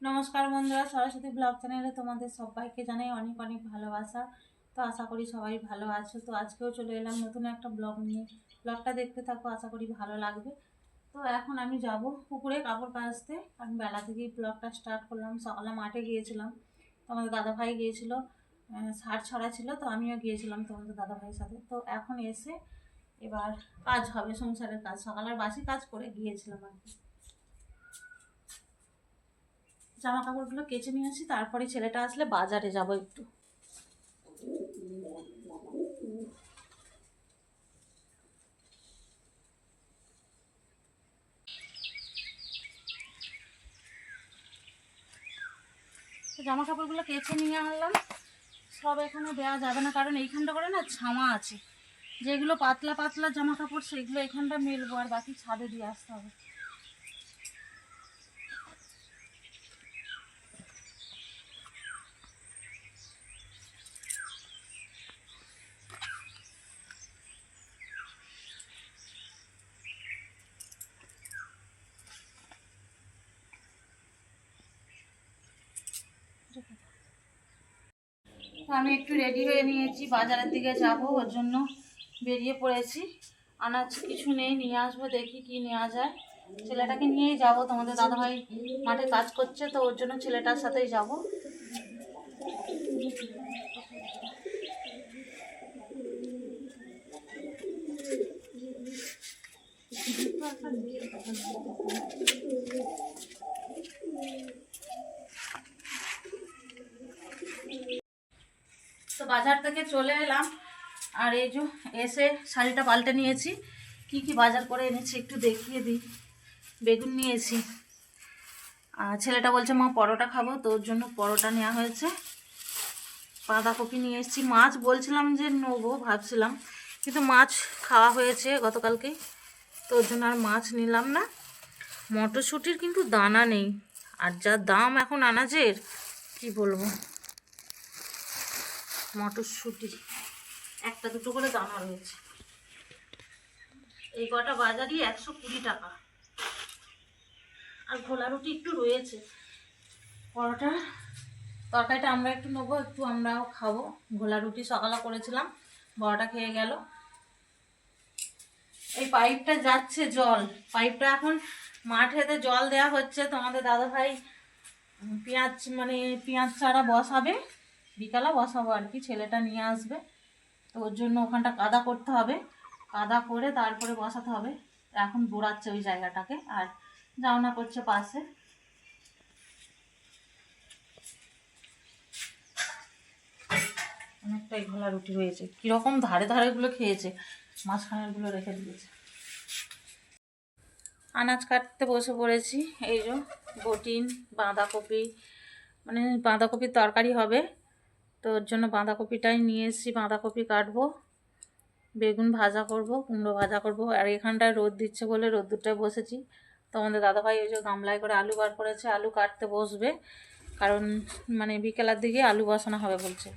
নমস্কার বন্ধুরা, সরস্বতী ব্লগ চ্যানেলে তোমাদের সবাইকে জানাই অনেক অনেক ভালোবাসা। তো আশা করি সবাই ভালো আছো। তো আজকেও চলে এলাম নতুন একটা ব্লগ নিয়ে। ব্লগটা দেখতে থাকো, আশা করি ভালো লাগবে। তো এখন আমি যাব পুকুরে কাপড় কাচতে। আমি বেলা থেকেই ব্লগটা স্টার্ট করলাম। সকালে মাঠে গিয়েছিলাম। তো আমাদের দাদাভাই গিয়েছিল সার ছড়া ছিল, তো আমিও গিয়েছিলাম তোমাদের দাদাভাইয়ের সাথে। তো এখন এসে এবার কাজ হবে, সংসারের কাজ। সকালের বাসি কাজ করে গিয়েছিলাম আর কি। জামা কাপড়গুলো কেচে নিয়ে আসি, তারপরে ছেলেটা আসলে বাজারে যাব একটু। জামা কাপড়গুলো কেচে নিয়ে আনলাম। সব এখানে দেওয়া যাবে না, কারণ এইখানটা করে না ছামা আছে। যেগুলো পাতলা পাতলা জামা কাপড় সেগুলো এখানটা মেলবো, আর বাকি ছাদে দিয়ে আসতে হবে তো আমি একটু রেডি হয়ে নিয়েছি, বাজারের দিকে যাব, ওর জন্য বেরিয়ে পড়েছি। আনাজ কিছু নেই, নিয়ে আসব, দেখি কি নেওয়া যায়। ছেলেটাকে নিয়েই যাব, তোমাদের দাদাভাই মাঠে কাজ করছে, তো ওর জন্য ছেলেটার সাথেই যাব। তো বাজার থেকে চলে এলাম। আর এই যে এসে শাড়িটা পাল্টে নিয়েছি। কি কি বাজার করে এনেছি একটু দেখিয়ে দিই। বেগুন নিয়েছি। আর ছেলেটা বলছে, মা, পরোটা খাব তো ওর জন্য পরোটা নেওয়া হয়েছে। বাঁধাকপি নিয়ে এসেছি। মাছ বলছিলাম যে নেব, ভাবছিলাম। কিন্তু মাছ খাওয়া হয়েছে গতকালকেই তো ওর জন্য আর মাছ নিলাম না। মটরশুঁটির কিন্তু দানা নেই। আর যা দাম এখন আনাজের, কি বলব? মটরশুঁটি। একটা দুটো করে দানা রয়েছে। এই কটা বাজারই একশো কুড়ি টাকা। আর ঘোলা রুটি একটু রয়েছে। পরোটা তরকারিটা আমরা একটু নেব, একটু আমরাও খাব। ঘোলা রুটি সকালে করেছিলাম, বড়টা খেয়ে গেল। এই পাইপটা যাচ্ছে জল। পাইপটা এখন মাঠেতে জল দেয়া হচ্ছে। তোমাদের দাদা ভাই পেঁয়াজ মানে পেঁয়াজ চারা বসাবে। বিকালে বসাবো আর কি, ছেলেটা নিয়ে আসবে। তো ওর জন্য ওখানটা কাদা করতে হবে। কাদা করে তারপরে বসাতে হবে। এখন বোড়াচ্ছে ওই জায়গাটাকে আর জাওনা করছে পাশে। অনেকটাই ঘোলা রুটি হয়েছে কীরকম ধারে ধারেগুলো খেয়েছে, মাঝখানেরগুলো রেখে দিয়েছে। আনাজ কাটতে বসে পড়েছি। এই যে বটিন, বাঁধাকপি মানে বাঁধাকপির তরকারি হবে। তো ওর জন্য বাঁধাকপিটাই নিয়ে এসেছি। বাঁধাকপি কাটবো, বেগুন ভাজা করব, কুমড়ো ভাজা করব। আর এখানটায় রোদ দিচ্ছে বলে রোদ্দুরটায় বসেছি। তো আমাদের দাদাভাই ওই যে গামলায় করে আলু বার করেছে, আলু কাটতে বসবে। কারণ মানে বিকেলের দিকে আলু বসানো হবে বলছে।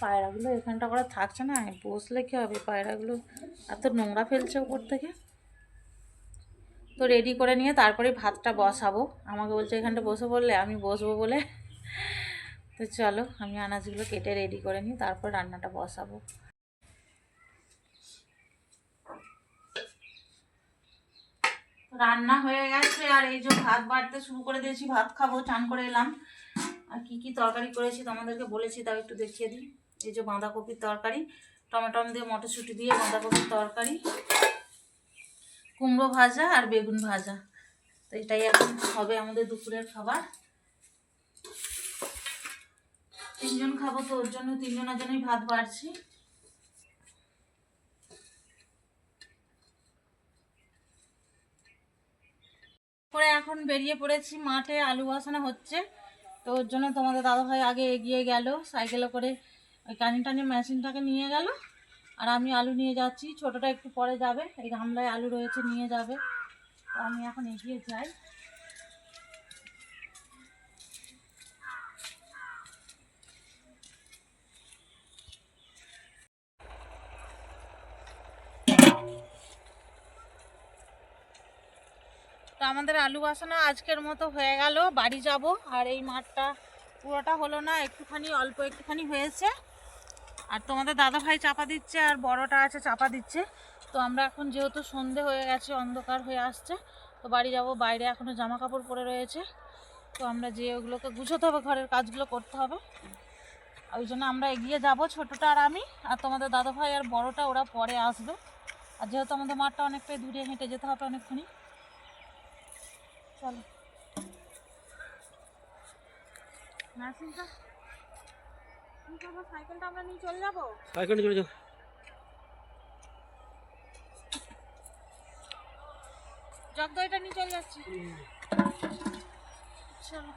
পায়রাগুলো এখানটা করে থাকছে না। বসলে কী হবে? পায়রাগুলো এত নোংরা ফেলছে উপর থেকে। তো রেডি করে নিয়ে তারপরে ভাতটা বসাবো। আমাকে বলছে, এখানটা বসে বললে আমি বসবো বলে। তো চলো, আমি আনাজগুলো কেটে রেডি করে নিই, তারপর রান্নাটা বসাবো। রান্না হয়ে গেছে, আর এই যে ভাত বাড়তে শুরু করে দিয়েছি, ভাত খাব, চান করে এলাম। আর কি কি তরকারি করেছি তোমাদেরকে বলেছি, তাও একটু দেখিয়ে দিই। এই যে বাঁধাকপির তরকারি, টমেটম দিয়ে মটরশুঁটি দিয়ে বাঁধাকপির তরকারি, কুমড়ো ভাজা আর বেগুন ভাজা। তো এটাই এখন হবে আমাদের দুপুরের খাবার। তিনজন খাব তো, ওর জন্য তিনজনের জন্যই ভাত বাড়ছি। পরে এখন বেরিয়ে পড়েছি, মাঠে আলু বসানো হচ্ছে। তো ওর জন্য তোমাদের দাদাভাই আগে এগিয়ে গেল, সাইকেলে করে ওই কানি টানি মেশিনটাকে নিয়ে গেল। আর আমি আলু নিয়ে যাচ্ছি, ছোটোটা একটু পরে যাবে, এই গামলায় আলু রয়েছে, নিয়ে যাবে। তো আমি এখন এগিয়ে যাই। আমাদের আলু বাসানো আজকের মতো হয়ে গেল, বাড়ি যাব। আর এই মাঠটা পুরোটা হলো না, একটুখানি, অল্প একটুখানি হয়েছে। আর তোমাদের দাদা ভাই চাপা দিচ্ছে, আর বড়টা আছে চাপা দিচ্ছে। তো আমরা এখন যেহেতু সন্ধে হয়ে গেছে, অন্ধকার হয়ে আসছে, তো বাড়ি যাব। বাইরে এখনও জামা কাপড় পরে রয়েছে। তো আমরা যে ওগুলোকে গুছোতে হবে, ঘরের কাজগুলো করতে হবে। ওই জন্য আমরা এগিয়ে যাব, ছোটটা আর আমি। আর তোমাদের দাদা ভাই আর বড়টা, ওরা পরে আসবে। আর যেহেতু আমাদের মাঠটা অনেকটাই দূরে, হেঁটে যেতে হবে অনেকখানি চলো। করব সাইকেলটা আমরা নিয়ে চলে যাব? সাইকেলটা চলে যাব। নিয়ে চলে যাচ্ছি। চলো।